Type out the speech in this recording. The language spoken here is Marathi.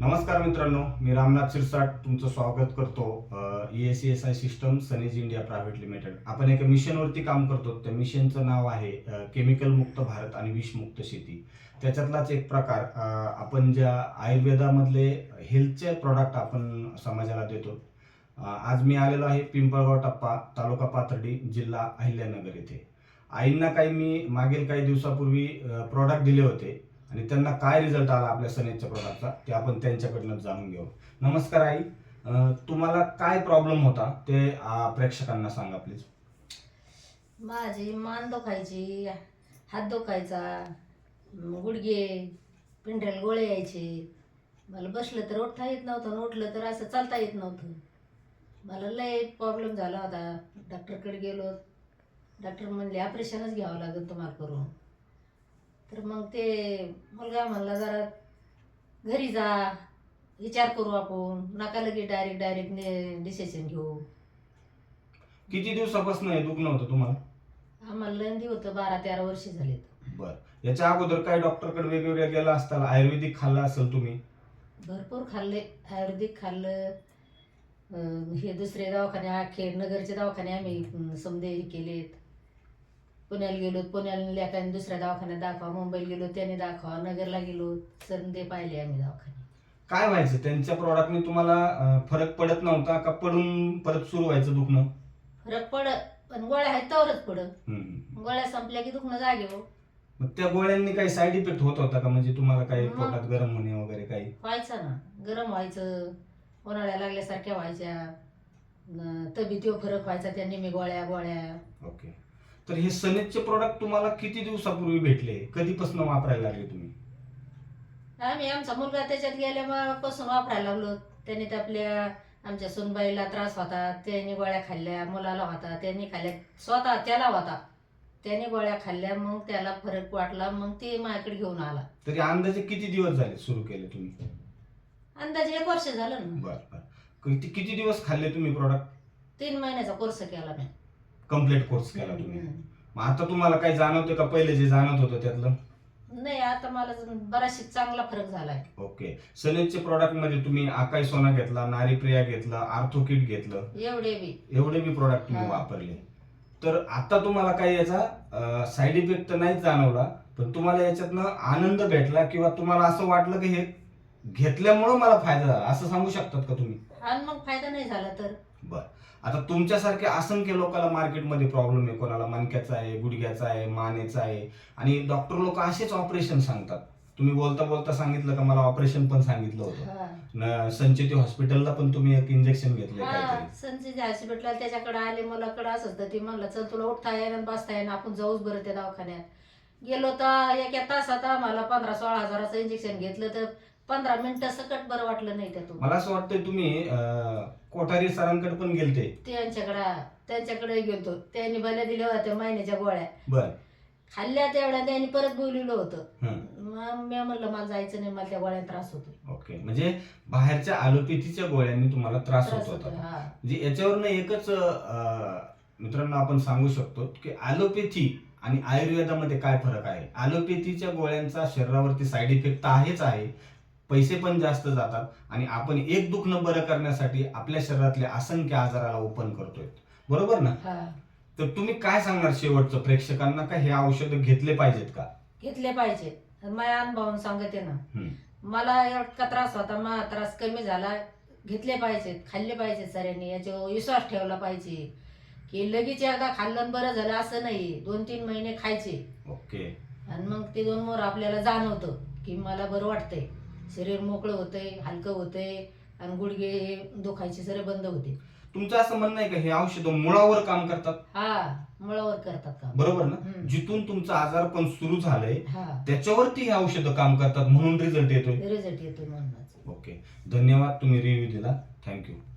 नमस्कार मित्रांनो मी रामनाथ शिरसाट तुमचं स्वागत करतो E S S I system sunnies India private limited आपण एका मिशनवरती काम करतो त्या मिशनचं नाव आहे केमिकल मुक्त भारत आणि विषमुक्त शेती. त्याच्यातलाच एक प्रकार आपण ज्या आयुर्वेदामधले हेल्थचे प्रॉडक्ट आपण समाजाला देतो. आज मी आलेलो आहे पिंपळगाव टप्पा तालुका पाथर्डी जिल्हा अहिल्यानगर येथे आईंना काही मी मागील काही दिवसापूर्वी प्रॉडक्ट दिले होते. आणि त्यांना काय रिझल्ट आला आपल्या सनेजच्या प्रॉडक्टचा ते आपण त्यांच्याकडनं जाणून घेऊ. नमस्कार आई. तुम्हाला काय प्रॉब्लेम होता? ते प्रेक्षकांना सांगा प्लीज माझी मान दुखायची हात दुखायचा गुडघे पिंढऱ्याला गोळे यायचे. मला बसलं तर उठता येत नव्हतं उठलं तर असं चालता येत नव्हतं. मला लय प्रॉब्लेम झाला होता. डॉक्टरकडे गेलो. डॉक्टर म्हणले ऑपरेशनच घ्यावं लागेल तुम्हाला करून. तर मग ते मुलगा म्हणला जरा घरी जा विचार करू आपण. नका लगे डायरेक्ट डायरेक्ट डिसिशन घेऊ. किती दिवसापासून हे दुखणं होतं तुम्हाला? आम्हाला लंदी होतं बारा तेरा वर्ष झालेत. बर. याच्या अगोदर काय डॉक्टरकडे वेगवेगळ्या गेला असताल? आयुर्वेदिक खाल्ला असेल तुम्ही? भरपूर खाल्ले. आयुर्वेदिक खाल्लं. अं, हे दुसरे दवाखाने अखेर नगरचे दवाखाने आम्ही अं, समजे केलेत. पुण्याला गेलो पुण्याला लेखाने दुसऱ्या दवाखान्यात दाखवा मुंबईला गेलो त्याने दाखवा नगरला गेलो संदे पाहिले आम्ही दवाखाने काय व्हायचं? त्यांच्या प्रॉडक्टने तुम्हाला अं, फरक पडत नव्हता का? पडून परत सुरू व्हायचं दुखणं? फरक पडत पण गोळ्या आहेत पडत. हम्म. गोळ्या संपल्या की दुखणं जागे हो. मग त्या गोळ्यांनी काही साईड इफेक्ट होत होता का? म्हणजे तुम्हाला काही मग. पोटात गरम होणे वगैरे काही? व्हायचं ना. गरम व्हायचं उन्हाळ्या लागल्यासारख्या व्हायच्या. न, तब्येतीवर फरक व्हायचा त्यांनी मी गोळ्या गोळ्या. ओके. तर हे सनेजचे प्रॉडक्ट तुम्हाला किती दिवसापूर्वी भेटले? कधीपासून वापरायला लागले तुम्ही? आम्ही आमचा मुलगा त्याच्यात गेल्यापासून वापरायला लागलो. त्याने तर आपल्या आमच्या सुनबाईला त्रास होता. त्यांनी गोळ्या खाल्ल्या मुलाला होता. त्यांनी खाल्ल्या. स्वतः त्याला होता. त्याने गोळ्या खाल्ल्या मग त्याला फरक वाटला मग ते माझ्याकडे घेऊन आला. तरी अंदाजे किती दिवस झाले सुरू केले तुम्ही? अंदाजे एक वर्ष झालं ना. बर बर. किती किती दिवस खाल्ले तुम्ही प्रॉडक्ट तीन महिन्याचा कोर्स केला मी. कंप्लीट कोर्स केला तुम्ही. मग आता तुम्हाला काही जाणवतं का? पहिले जे जाणवत होतं त्यातलं? नाही आता मला बराचशी चांगला फरक झालाय. ओके. सनेजचे प्रॉडक्टमध्ये तुम्ही आकाई सोना घेतला नारी प्रिया घेतला आर्थो किट घेतलं. एवढे बी. एवढे मी प्रॉडक्ट तुम्ही हा. वापरले. तर आता तुम्हाला काही याचा साईड इफेक्ट तर नाही जाणवला पण तुम्हाला याच्यातनं आनंद भेटला किंवा तुम्हाला असं वाटलं की हे घेतल्यामुळं मला फायदा झाला. असं सांगू शकतात का तुम्ही? आणि मग फायदा नाही झाला तर? आता तुमच्यासारखे असंख्य लोकांना मार्केटमध्ये प्रॉब्लेम आहे. कोणाला मणक्याचा आहे गुडघ्याचा आहे मानेचा आहे. आणि डॉक्टर लोक असेच ऑपरेशन सांगतात. तुम्ही बोलता बोलता सांगितलं का? मला ऑपरेशन पण सांगितलं होतं. संचेती हॉस्पिटलला पण तुम्ही एक इंजेक्शन घेतलंय हा काहीतरी. संजय हॉस्पिटलला त्याच्याकडे आले मुलाकडे असंच तर ती म्हणलं चल तुला उठता आणि बसता येईन. आपण जाऊच बरं त्या दवाखान्यात. गेलो तर एका तासात आम्हाला पंधरा सोळा हजाराचं इंजेक्शन घेतलं तर पंधरा मिनिटं सकट बरं वाटलं नाही त्यातून मला असं वाटतंय तुम्ही अं, कोठारी सरांकडे पण गेलते. त्यांच्याकडे त्यांच्याकडे गेलतो. त्यांनी भल्या दिल्या होत्या महिन्याच्या गोळ्या. बर. खाल्ल्या तेवढ्या त्यांनी परत बोलवलं होतं. हं. मग मी म्हणलं मला जायचं नाही मला त्या गोळ्या त्रास होतो ओके. म्हणजे बाहेरच्या ॲलोपॅथीच्या गोळ्यांनी तुम्हाला त्रास त्रास होत होतो. होता हा. म्हणजे याच्यावरनं एकच अं, मित्रांनो आपण सांगू शकतो की ॲलोपॅथी आणि आयुर्वेदामध्ये काय फरक आहे? ॲलोपॅथीच्या गोळ्यांचा शरीरावरती साईड इफेक्ट तर आहेच आहे पैसे पण जास्त जातात आणि आपण एक दुखणं बरं करण्यासाठी आपल्या शरीरातले असंख्य आजाराला ओपन करतोय. बरोबर ना? तर तुम्ही काय सांगणार शेवटचं? प्रेक्षकांना का हे औषधं घेतले पाहिजेत का? घेतले पाहिजे आणि माझ्या अनुभवावून सांगते ना. मला इतका त्रास होता. मला त्रास कमी झाला. घेतले पाहिजेत. खाल्ले पाहिजेत सगळ्यांनी. याच्यावर विश्वास ठेवला पाहिजे. की लगेच एकदा खाल्लं बरं झालं असं नाही. दोन तीन महिने खायचे. ओके. आणि मग ते दोन मोर आपल्याला जाणवतं की मला बरं वाटतंय. शरीर मोकळं होतंय हलकं होतंय आणि गुडघे हे दुखायचे सगळे बंद होते. तुमचं असं म्हणणं आहे का हे औषधं मुळावर काम करतात? हा मुळावर करतात का बरोबर ना? हम्म. जिथून तुमचं आजार पण सुरू झालंय हा. त्याच्यावरती हे औषधं काम करतात म्हणून रिझल्ट येतोय. रिझल्ट येतोय म्हणूनच. ओके धन्यवाद तुम्ही रिव्ह्यू दिला. थँक्यू